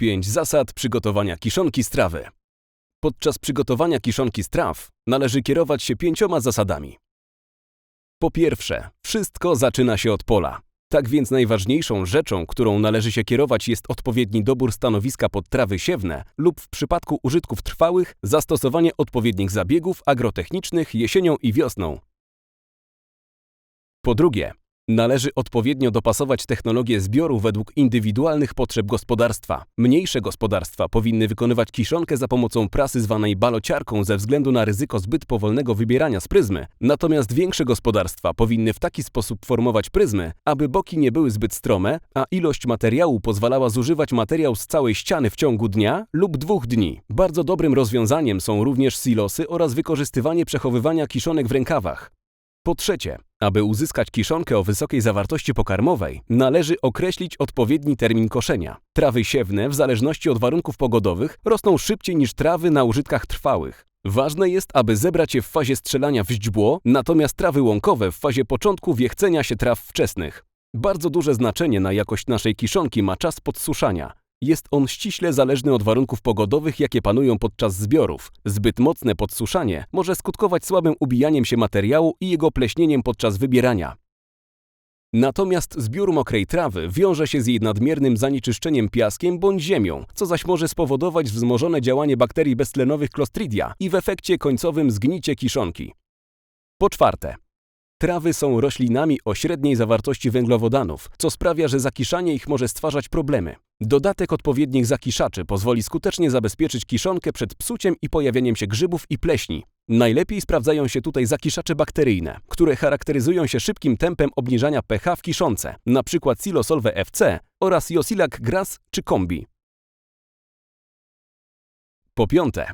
5 zasad przygotowania kiszonki z trawy. Podczas przygotowania kiszonki z traw należy kierować się pięcioma zasadami. Po pierwsze, wszystko zaczyna się od pola. Tak więc najważniejszą rzeczą, którą należy się kierować jest odpowiedni dobór stanowiska pod trawy siewne lub w przypadku użytków trwałych zastosowanie odpowiednich zabiegów agrotechnicznych jesienią i wiosną. Po drugie, należy odpowiednio dopasować technologię zbioru według indywidualnych potrzeb gospodarstwa. Mniejsze gospodarstwa powinny wykonywać kiszonkę za pomocą prasy zwanej balociarką ze względu na ryzyko zbyt powolnego wybierania z pryzmy, natomiast większe gospodarstwa powinny w taki sposób formować pryzmy, aby boki nie były zbyt strome, a ilość materiału pozwalała zużywać materiał z całej ściany w ciągu dnia lub dwóch dni. Bardzo dobrym rozwiązaniem są również silosy oraz wykorzystywanie przechowywania kiszonek w rękawach. Po trzecie, aby uzyskać kiszonkę o wysokiej zawartości pokarmowej, należy określić odpowiedni termin koszenia. Trawy siewne, w zależności od warunków pogodowych, rosną szybciej niż trawy na użytkach trwałych. Ważne jest, aby zebrać je w fazie strzelania w źdźbło, natomiast trawy łąkowe w fazie początku wiechcenia się traw wczesnych. Bardzo duże znaczenie na jakość naszej kiszonki ma czas podsuszania. Jest on ściśle zależny od warunków pogodowych, jakie panują podczas zbiorów. Zbyt mocne podsuszanie może skutkować słabym ubijaniem się materiału i jego pleśnieniem podczas wybierania. Natomiast zbiór mokrej trawy wiąże się z jej nadmiernym zanieczyszczeniem piaskiem bądź ziemią, co zaś może spowodować wzmożone działanie bakterii beztlenowych Clostridia i w efekcie końcowym zgnicie kiszonki. Po czwarte, Trawy są roślinami o średniej zawartości węglowodanów, co sprawia, że zakiszanie ich może stwarzać problemy. Dodatek odpowiednich zakiszaczy pozwoli skutecznie zabezpieczyć kiszonkę przed psuciem i pojawieniem się grzybów i pleśni. Najlepiej sprawdzają się tutaj zakiszacze bakteryjne, które charakteryzują się szybkim tempem obniżania pH w kiszonce, np. Silosolve FC oraz Josilac Gras czy Kombi. Po piąte,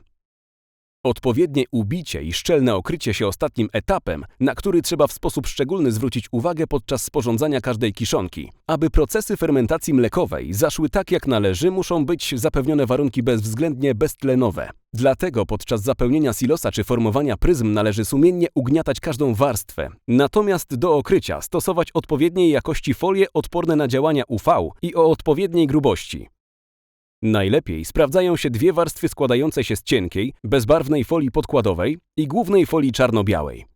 Odpowiednie ubicie i szczelne okrycie się ostatnim etapem, na który trzeba w sposób szczególny zwrócić uwagę podczas sporządzania każdej kiszonki. Aby procesy fermentacji mlekowej zaszły tak jak należy, muszą być zapewnione warunki bezwzględnie beztlenowe. Dlatego podczas zapełnienia silosa czy formowania pryzm należy sumiennie ugniatać każdą warstwę. Natomiast do okrycia stosować odpowiedniej jakości folie odporne na działania UV i o odpowiedniej grubości. Najlepiej sprawdzają się dwie warstwy składające się z cienkiej, bezbarwnej folii podkładowej i głównej folii czarno-białej.